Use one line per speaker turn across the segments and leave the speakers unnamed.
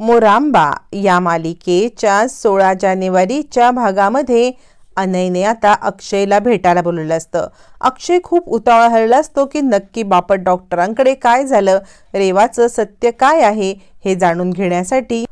मोरांबा या मालिकेच्या सोळा जानेवारीच्या भागामध्ये अनयने आता अक्षयला भेटायला बोलवलं असतं. अक्षय खूप उतावळा हरला असतो की नक्की बापट डॉक्टरांकडे काय झालं? रेवाचं सत्य काय आहे? हे जाणून घेण्यासाठी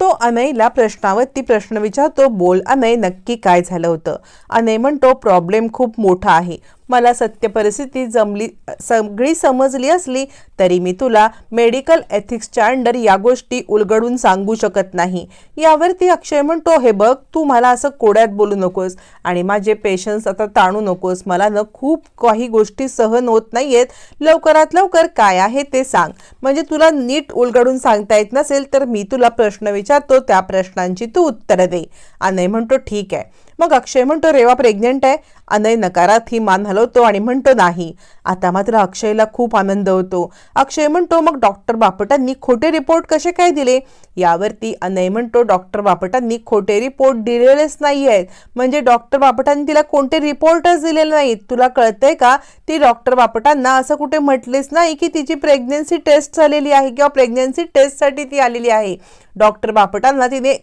तो अनयला प्रश्नावरती प्रश्न विचारतो बोल अनय नक्की काय झालं होतं? अनय म्हणतो प्रॉब्लेम खूप मोठा आहे. मला सत्य परिस्थिती जमली सगळी समजली असली तरी मी तुला मेडिकल एथिक्सच्या अंडर या गोष्टी उलगडून सांगू शकत नाही. यावरती अक्षय म्हणतो हे बघ तू मला असं कोड्यात बोलू नकोस आणि माझे पेशन्स आता ताणू नकोस. मला न खूप काही गोष्टी सहन होत नाहीयेत. लवकरात लवकर काय आहे ते सांग. म्हणजे तुला नीट उलगडून सांगता येत नसेल तर मी तुला प्रश्न विचारतो त्या प्रश्नांची तू उत्तरं दे. अनय म्हणतो ठीक आहे. मग अक्षय म्हणतो रेवा प्रेग्नेंट आहे. अनय नकारात ही मान हलवतो आणि म्हणतो नाही. आता मात्र अक्षयला खूप आनंद होतो. अक्षय म्हणतो मग डॉक्टर बापटांनी खोटे रिपोर्ट कसे काय दिले? यावरती अनय म्हणतो डॉक्टर बापटांनी खोटे रिपोर्ट दिलेलेच नाही आहेत म्हणजे डॉक्टर बापटांनी तिला कोणते रिपोर्टच दिलेले नाहीत? तुला कळतंय का? ती डॉक्टर बापटांना असं कुठे म्हटलेच नाही की तिची प्रेग्नेन्सी टेस्ट झालेली आहे किंवा प्रेग्नेन्सी टेस्टसाठी ती आलेली आहे. डॉक्टर बापटांना तिने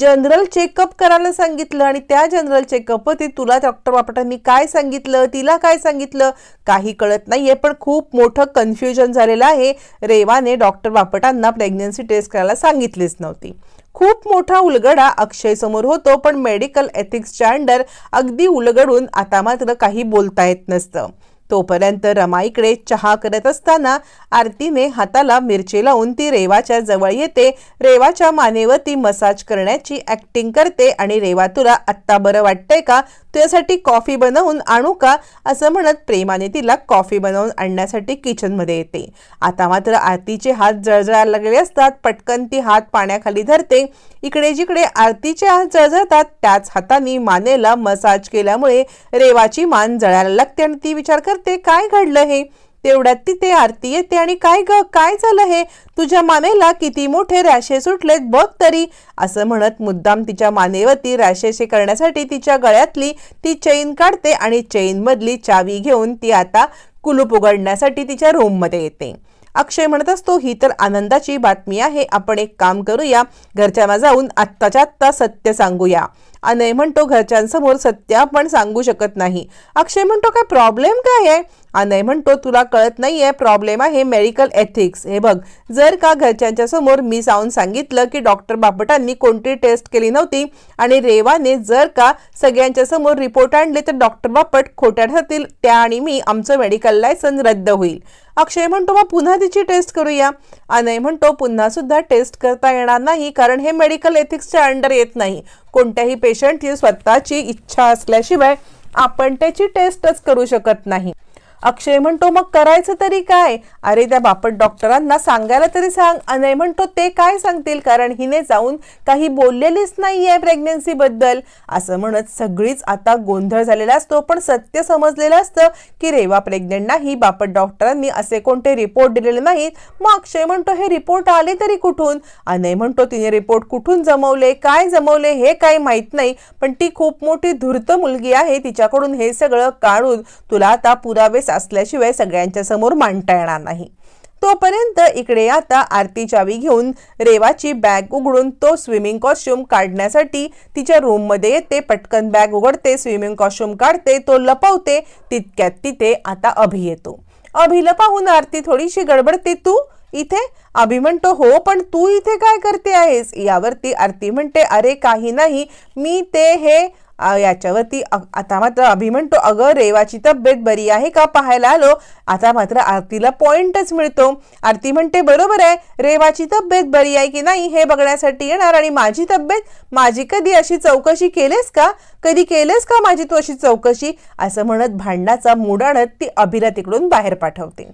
जनरल चेकअप करायला सांग सांगितलं आणि त्या जनरल चेकअपवरती तुला डॉक्टर बापटांनी काय सांगितलं तिला काय सांगितलं काही कळत नाहीये. पण खूप मोठं कन्फ्युजन झालेलं आहे. रेवाने डॉक्टर बापटांना प्रेग्नन्सी टेस्ट करायला सांगितलीच नव्हती. खूप मोठा उलगडा अक्षयसमोर होतो पण मेडिकल एथिक्सच्या अंडर अगदी उलगडून आता मात्र काही बोलता येत नसतं. तोपर्यंत रमाईकडे चहा करत असताना आरतीने हाताला मिरची लावून ती रेवाच्या जवळ येते. रेवाच्या मानेवर ती मसाज करण्याची ऍक्टिंग करते आणि रेवा तुला आत्ता बरं वाटतंय का? तुझ्यासाठी कॉफी बनवून आणू का? असं म्हणत प्रेमाने तिला कॉफी बनवून आणण्यासाठी किचनमध्ये येते. आता मात्र आरतीचे हात जळजळायला लागले असतात. पटकन ती हात पाण्याखाली धरते. इकडे जिकडे आरतीचे हात जळजळतात त्याच हाताने मानेला मसाज केल्यामुळे रेवाची मान जळायला लागते आणि ती विचार करते ते काय घडलं हे? तेवढ्यात तिथे आरती येते आणि काय ग काय झालं हे? तुझ्या मानेला किती मोठे रॅशे सुटलेत बघ तरी. असं म्हणत मुद्दाम तिच्या मानेवरती रॅशेसे करण्यासाठी तिच्या गळ्यातली ती चैन काढते आणि चैनमधली चावी घेऊन ती आता कुलूप उघडण्यासाठी तिच्या रूममध्ये येते. अक्षय म्हणत असतो ही तर आनंदाची बातमी आहे. आपण एक काम करूया. घरच्यांना जाऊन आत्ताच्या आत्ता सत्य सांगूया. अनय म्हणतो घरच्यांसमोर सत्य आपण सांगू शकत नाही. अक्षय म्हणतो काय प्रॉब्लेम काय आहे? अनय म्हणतो तुला कळत नाहीये. प्रॉब्लेम आहे मेडिकल एथिक्स हे बघ जर का घरच्यांच्या समोर मी जाऊन सांगितलं की डॉक्टर बापटांनी कोणती टेस्ट केली नव्हती आणि रेवाने जर का सगळ्यांच्या समोर रिपोर्ट आणले तर डॉक्टर बापट खोट्या ठरतील त्या आणि मी आमचं मेडिकल लायसन रद्द होईल. अक्षय म्हणतो मग पुन्हा तिची टेस्ट करूया. अनय म्हणतो पुन्हा सुद्धा टेस्ट करता येणार नाही कारण हे मेडिकल एथिक्सच्या अंडर येत नाही. कोणत्याही पेशंटची स्वतःची इच्छा असल्याशिवाय आपण त्याची टेस्टच करू शकत नाही. अक्षय म्हणतो मग करायचं तरी काय? अरे त्या बापट डॉक्टरांना सांगायला तरी सांग. अनय म्हणतो ते काय सांगतील? कारण हिने जाऊन काही बोललेलीच नाहीये आहे बद्दल असं म्हणत सगळीच आता गोंधळ झालेला असतो पण सत्य समजलेलं असतं की रेवा प्रेग्नेंट नाही बापट डॉक्टरांनी असे कोणते रिपोर्ट दिलेले नाहीत. मग अक्षय म्हणतो हे रिपोर्ट आले तरी कुठून? अनय म्हणतो तिने रिपोर्ट कुठून जमवले? काय जमवले? हे काही माहीत नाही पण ती खूप मोठी धूर्त मुलगी आहे तिच्याकडून हे सगळं काढून तुला आता पुरावे असल्याशिवाय सगळ्यांच्या समोर मांडता येणार नाही. तोपर्यंत इकडे आता आरती चावी घेऊन रेवाची बॅग उघडून तो स्विमिंग कॉस्ट्युम काढण्यासाठी तिच्या रूममध्ये येते पटकन बॅग उघडते स्विमिंग कॉस्ट्युम काढते तो लपवते तितक्यात तिथे आता अभि येतो. अभिला पाहून आरती थोडीशी गडबडते तू इथे? अभि म्हणतो हो पण तू इथे काय करते आहेस? यावरती आरती म्हणते अरे काही नाही मी ते हे याच्यावरती आता मात्र अभि म्हणतो अगं रेवाची तब्येत बरी आहे का पाहायला आलो? आता मात्र आरतीला पॉइंटच मिळतो. आरती म्हणते बरोबर आहे रेवाची तब्येत बरी आहे की नाही हे बघण्यासाठी येणार आणि माझी तब्येत माझी कधी अशी चौकशी केलेस का? कधी केलेस का माझी तू अशी चौकशी? असं म्हणत भांडणाचा मूड आणत ती अभिला तिकडून बाहेर पाठवते.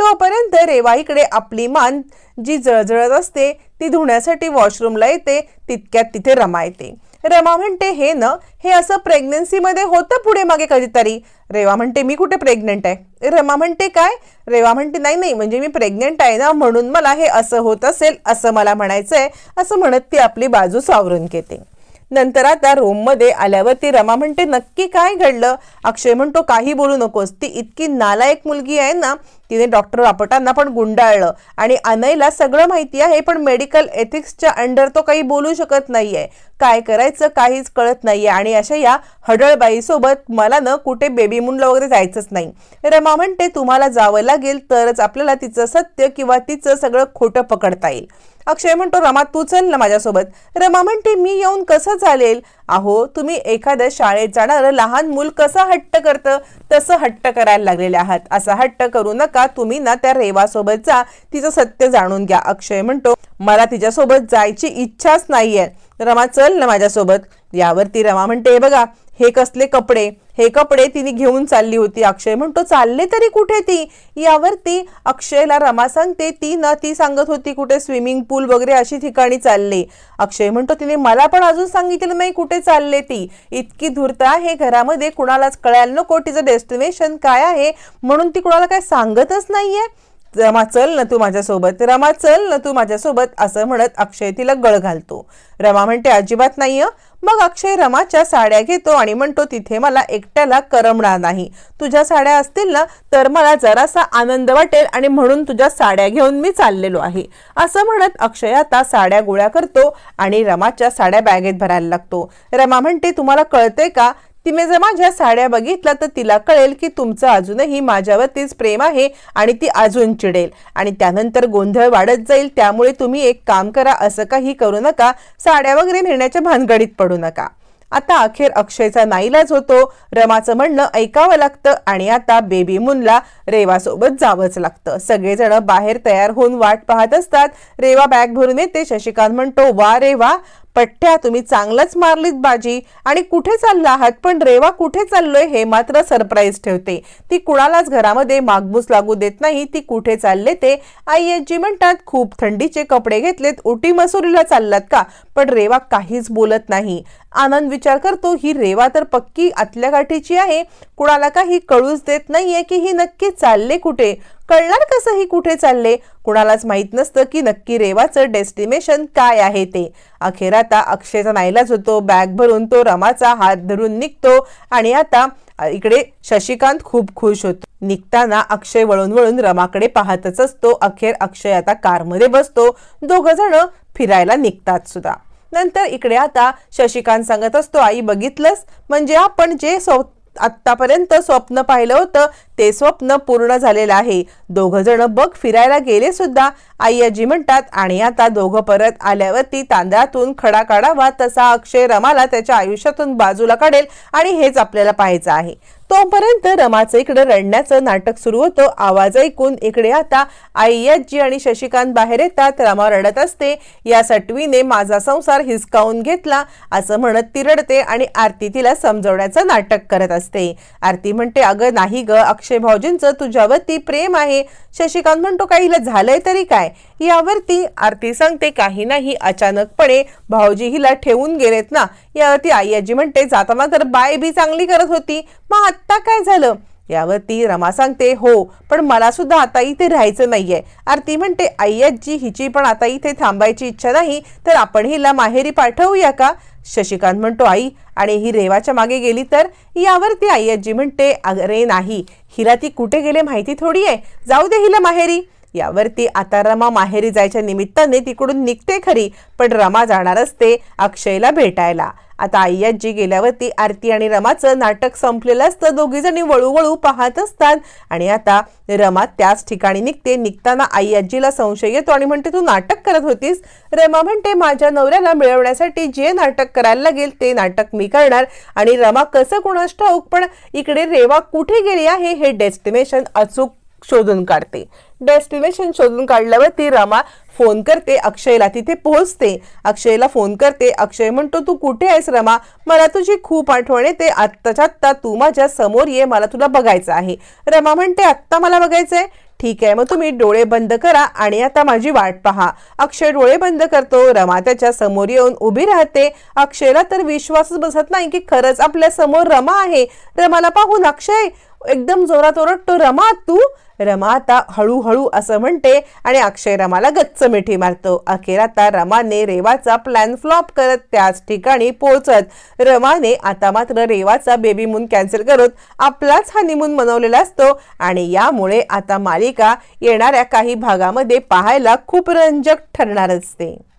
तोपर्यंत रेवाईकडे आपली मान जी जळजळत असते ती धुण्यासाठी वॉशरूमला येते तितक्यात तिथे रमा येते. रमा म्हणते हे न हे असं प्रेग्नन्सीमध्ये होतं पुढे मागे कधीतरी? रेवा म्हणते मी कुठे प्रेग्नंट आहे? रमा म्हणते काय? रेवा म्हणते नाही नाही म्हणजे मी प्रेग्नंट आहे ना म्हणून मला हे असं होत असेल असं मला म्हणायचं आहे असं म्हणत ती आपली बाजू सावरून घेते. नंतर आता रूममध्ये आल्यावर ती रमा म्हणते नक्की काय घडलं? अक्षय म्हणतो काही बोलू नकोस. ती इतकी नालायक मुलगी आहे ना तिने डॉक्टर आपटांना पण गुंडाळलं. आणि अनयला सगळं माहिती आहे पण मेडिकल एथिक्सच्या अंडर तो काही बोलू शकत नाही आहे काय करायचं काहीच कळत नाही आहे आणि अशा या हडळबाईसोबत मला न कुठे बेबी मुंडला वगैरे जायचंच नाही. रमा म्हणते तुम्हाला जावं लागेल तरच आपल्याला तिचं सत्य किंवा तिचं सगळं खोटं पकडता येईल. अक्षय म्हणतो रमा तू चल ना माझ्यासोबत. रमा म्हणते मी येऊन कसं चालेल? अहो तुम्ही एखाद्या शाळेत जाणारं लहान मूल कसं हट्ट करतं? तसं हट्ट करायला लागलेले आहात. असा हट्ट करू नका. तुम्ही ना त्या रेवासोबत जा. तिचं सत्य जाणून घ्या. अक्षय म्हणतो मला तिच्यासोबत जायची इच्छाच नाहीये. रमा चल ना माझ्यासोबत. यावरती रमा म्हणते बघा हे कसले कपडे? हे कपडे तिने घेऊन चालली होती. अक्षय म्हणतो चालले तरी कुठे ती? यावरती अक्षयला रमा सांगते ती ना ती सांगत होती कुठे स्विमिंग पूल वगैरे अशी ठिकाणी चालले. अक्षय म्हणतो तिने मला पण अजून सांगितलं नाही कुठे चालले ती. इतकी धूर्त आहे घरामध्ये कुणालाच कळायला नको. तिचं डेस्टिनेशन काय आहे? म्हणून ती कुणाला काय सांगतच नाहीये. रमा चल ना तू माझ्यासोबत रमा चल ना तू माझ्यासोबत असं म्हणत अक्षय तिला गळ घालतो. रमा म्हणते अजिबात नाही मग अक्षय रमाच्या साड्या घेतो आणि म्हणतो तिथे मला एकट्याला करमणार नाही. तुझ्या साड्या असतील ना तर मला जरासा आनंद वाटेल आणि म्हणून तुझ्या साड्या घेऊन मी चाललेलो आहे. असं म्हणत अक्षय आता साड्या गोळ्या करतो आणि रमाच्या साड्या बॅगेत भरायला लागतो. रमा म्हणते तुम्हाला कळते का? तिने जर माझ्या साड्या बघितल्या तर तिला कळेल की तुमचं अजूनही माझ्यावरतीच प्रेम आहे आणि ती अजून चिडेल. आणि त्यानंतर गोंधळ वाढत जाईल त्यामुळे तुम्ही एक काम करा असं काही करू नका. साड्या वगैरे नेण्याच्या भानगडीत पडू नका. आता अखेर अक्षयचा नाईलाज होतो. रमाचं म्हणणं ऐकावं लागतं आणि आता बेबी मुनला रेवासोबत जावंच लागतं. सगळेजण बाहेर तयार होऊन वाट पाहत असतात. रेवा बॅग भरून येते. शशिकांत म्हणतो वा रेवा पठ्ठ्या तुम्ही चांगलंच मारलीत बाजी. आणि कुठे चालला? आहात पण रेवा कुठे चाललोय हे मात्र सरप्राईज ठेवते. ती कुणालाच घरामध्ये मागमूस लागू देत नाही ती कुठे चालले ते? आई आजी म्हणतात खूप थंडीचे कपडे घेतलेत उटी मसुरीला चाललात का? पण रेवा काहीच बोलत नाही. आनंद विचार करतो ही रेवा तर पक्की आतल्या गाठीची आहे. कुणाला काही कळूच देत नाहीये की ही नक्की चालले कुठे? कळणार कसंही कुठे चालले? कुणालाच माहीत नसतं की नक्की रेवाचं डेस्टिनेशन काय आहे ते. अखेर आता अक्षयचा नाईलाज होतो बॅग भरून तो रमाचा हात धरून निघतो आणि आता इकडे शशिकांत खूप खुश होतो. निघताना अक्षय वळून वळून रमाकडे पाहतच असतो. अखेर अक्षय आता कारमध्ये बसतो. दोघं जण फिरायला निघतात सुद्धा. नंतर इकडे आता शशिकांत सांगत असतो आई बघितलंस? म्हणजे आपण जे स्व आत्तापर्यंत स्वप्न पाहिलं होतं ते स्वप्न पूर्ण झालेलं आहे. दोघं जण बघ फिरायला गेले सुद्धा. आई आजी म्हणतात आणि आता दोघं परत आल्यावरती तांदळातून खडा काढावा तसा अक्षय रमाला त्याच्या आयुष्यातून बाजूला काढेल आणि हेच आपल्याला पाहायचं आहे. तोपर्यंत रमाचं इकडे रडण्याचं नाटक सुरू होतं. आवाज ऐकून इकडे आता आई आजी आणि शशिकांत बाहेर येतात. रमा रडत असते. या सटवीने माझा संसार हिसकावून घेतला असं म्हणत ती रडते आणि आरती तिला समजवण्याचं नाटक करत असते. आरती म्हणते अगं नाही ग अक्षय भाऊजींचं तुझ्यावरती प्रेम आहे. शशिकांत म्हणतो काही हिला झालंय तरी काय? यावरती आरती सांगते काही नाही. अचानकपणे भाऊजी हिला ठेवून गेलेत ना. यावरती आई आजी म्हणते जाताना तर बाय बी चांगली करत होती. मग आत्ता काय झालं? यावरती रमा सांगते हो पण मला सुद्धा आता इथे राहायचं नाहीये. आरती म्हणते आई आजी हिची पण आता इथे थांबायची इच्छा नाही. तर आपण हिला माहेरी पाठवूया का? शशिकांत म्हणतो आई आणि ही रेवाच्या मागे गेली तर? यावरती आई आजी म्हणते अरे नाही हिला ती कुठे गेले माहिती थोडी आहे. जाऊ दे हिला माहेरी. यावरती आता रमा माहेरी जायच्या निमित्ताने तिकडून निघते खरी पण रमा जाणार असते अक्षयला भेटायला. आता आई गेल्यावरती आरती आणि रमाचं नाटक संपलेलं असतं. दोघीजणी वळूवळू पाहत असतात. आणि आता रमा त्याच ठिकाणी निघते. निघताना आई आजीला संशय येतो आणि म्हणते तू नाटक करत होतीस? रमा म्हणते माझ्या नवऱ्याला मिळवण्यासाठी जे नाटक करायला लागेल ते नाटक मी करणार. आणि रमा कसं कुणास ठाऊक पण इकडे रेवा कुठे गेली आहे? हे डेस्टिनेशन अचूक शोधून काढते. डेस्टिनेशन शोधून काढल्यावर ती रमा फोन करते अक्षयला तिथे पोहोचते. अक्षयला फोन करते अक्षय म्हणतो तू कुठे आहेस रमा? मला तुझी खूप आठवण येते. आत्ताच्या आत्ता तू माझ्यासमोर ये मला तुला बघायचं आहे. रमा म्हणते आत्ता मला बघायचं आहे ठीक आहे मग तुम्ही डोळे बंद करा आणि आता माझी वाट पहा. अक्षय डोळे बंद करतो रमा त्याच्यासमोर येऊन उभी राहते. अक्षयला तर विश्वासच बसत नाही की खरंच आपल्यासमोर रमा आहे. रमाला पाहून अक्षय एकदम जोरात ओरडतो रमा तू रमा आता हळूहळू असं म्हणते आणि अक्षय रमाला गच्च मिठी मारतो. अखेर आता रमाने रेवाचा प्लॅन फ्लॉप करत त्याच ठिकाणी पोहोचत. रमाने आता मात्र रेवाचा बेबी मून कॅन्सल करत आपलाच हनीमून मनवलेला असतो आणि यामुळे आता मालिका येणाऱ्या काही भागामध्ये पाहायला खूप रंजक ठरणार असते.